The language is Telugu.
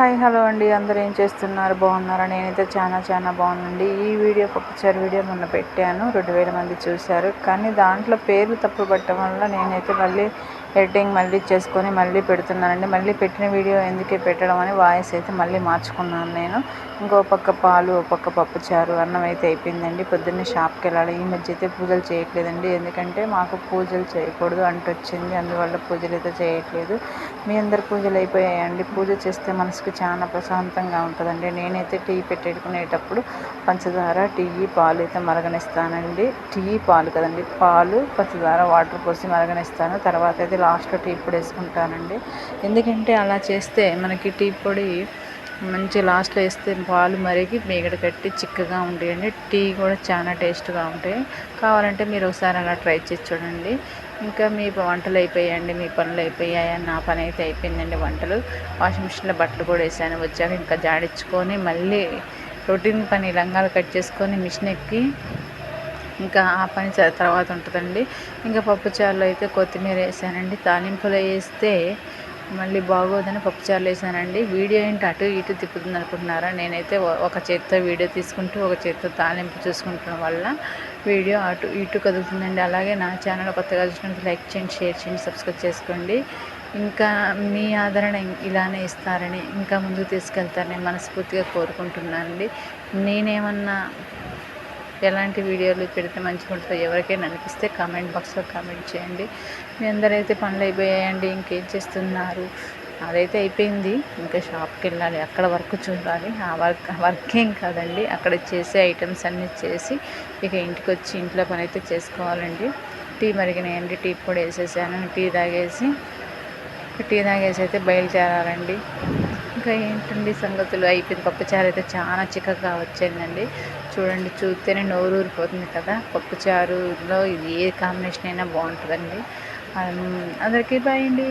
హాయ్ హలో అండి. అందరూ ఏం చేస్తున్నారు? బాగున్నారా? నేనైతే చాలా చాలా బాగుందండి ఈ వీడియో పిక్చర్ వీడియో మొన్న పెట్టాను. రెండు వేల మంది చూశారు. కానీ దాంట్లో పేర్లు తప్పు పట్టడం వల్ల నేనైతే మళ్ళీ ఎడిటింగ్ మళ్ళీ చేసుకొని మళ్ళీ పెడుతున్నానండి. మళ్ళీ పెట్టిన వీడియో ఎందుకే పెట్టడం అని వాయిస్ అయితే మళ్ళీ మార్చుకున్నాను నేను. ఇంకో పక్క పాలు ఒక పక్క పప్పుచారు అన్నం అయితే అయిపోయిందండి. పొద్దున్నే షాప్కి వెళ్ళాలి. ఈ మధ్య అయితే పూజలు చేయట్లేదండి. ఎందుకంటే మాకు పూజలు చేయకూడదు అంటొచ్చింది. అందువల్ల పూజలు అయితే చేయట్లేదు. మీ అందరు పూజలు అయిపోయాయండి. పూజ చేస్తే మనసుకు చాలా ప్రశాంతంగా ఉంటుందండి. నేనైతే టీ పెట్టుకునేటప్పుడు పంచదార టీ పాలు అయితే మరగనిస్తానండి. టీ పాలు కదండి. పాలు పంచదార వాటర్ పోసి మరగనిస్తాను. తర్వాత అయితే లాస్ట్లో టీ పొడి వేసుకుంటానండి. ఎందుకంటే అలా చేస్తే మనకి టీ పొడి మంచి లాస్ట్లో వేస్తే పాలు మరిగి మీగడ కట్టి చిక్కగా ఉంటాయండి. టీ కూడా చాలా టేస్ట్గా ఉంటాయి. కావాలంటే మీరు ఒకసారి అలా ట్రై చేసి చూడండి. ఇంకా మీ వంటలు అయిపోయాయండి. మీ పనులు అయిపోయాయి? నా పని అయితే అయిపోయిందండి వంటలు. వాషింగ్ మిషన్లో బట్టలు కూడా వేసాను. వచ్చాక ఇంకా జాడించుకొని మళ్ళీ రొటీన్ పని లంగాలు కట్ చేసుకొని మిషన్ ఎక్కి ఇంకా ఆ పని తర్వాత ఉంటుందండి. ఇంకా పప్పుచారులో అయితే కొత్తిమీర వేసానండి. తాలింపులో వేస్తే మళ్ళీ బాగోదని పప్పుచారులు వేసానండి. వీడియో ఏంటి అటు ఇటు తిప్పుతుంది అనుకుంటున్నారా? నేనైతే ఒక చేత్తో వీడియో తీసుకుంటూ ఒక చేత్తో తాలింపు చూసుకుంటున్న వల్ల వీడియో అటు ఇటు కదులుతుందండి. అలాగే నా ఛానల్ కొత్తగా చూసినట్టు లైక్ చేయండి షేర్ చేయండి సబ్స్క్రైబ్ చేసుకోండి. ఇంకా మీ ఆదరణ ఇలానే ఇస్తారని ఇంకా ముందుకు తీసుకెళ్తారని మనస్ఫూర్తిగా కోరుకుంటున్నానండి. నేనేమన్నా ఎలాంటి వీడియోలు పెడితే మంచిగా ఉంటుందో ఎవరికైనా అనిపిస్తే కామెంట్ బాక్స్లో కామెంట్ చేయండి. మీ అందరైతే పనులు అయిపోయాయండి ఇంకేం చేస్తున్నారు? అదైతే అయిపోయింది. ఇంకా షాప్కి వెళ్ళాలి అక్కడ వర్క్ చూడాలి. ఆ వర్క్ వర్క్ ఏం కాదండి. అక్కడ చేసే ఐటమ్స్ అన్నీ చేసి ఇక ఇంటికి వచ్చి ఇంట్లో పని అయితే చేసుకోవాలండి. టీ మరిగినాయండి టీ పొడి వేసేసాను టీ తాగేసి టీ తాగేసి అయితే బయలుదేరాలండి. ఇంకా ఏంటండి సంగతులు? అయిపోయింది. పప్పుచారు అయితే చాలా చిక్కగా వచ్చిందండి. చూడండి చూస్తేనే నోరు ఊరిపోతుంది కదా. పప్పుచారులో ఇది ఏ కాంబినేషన్ అయినా బాగుంటుందండి. అందరికీ బాయ్ అండి.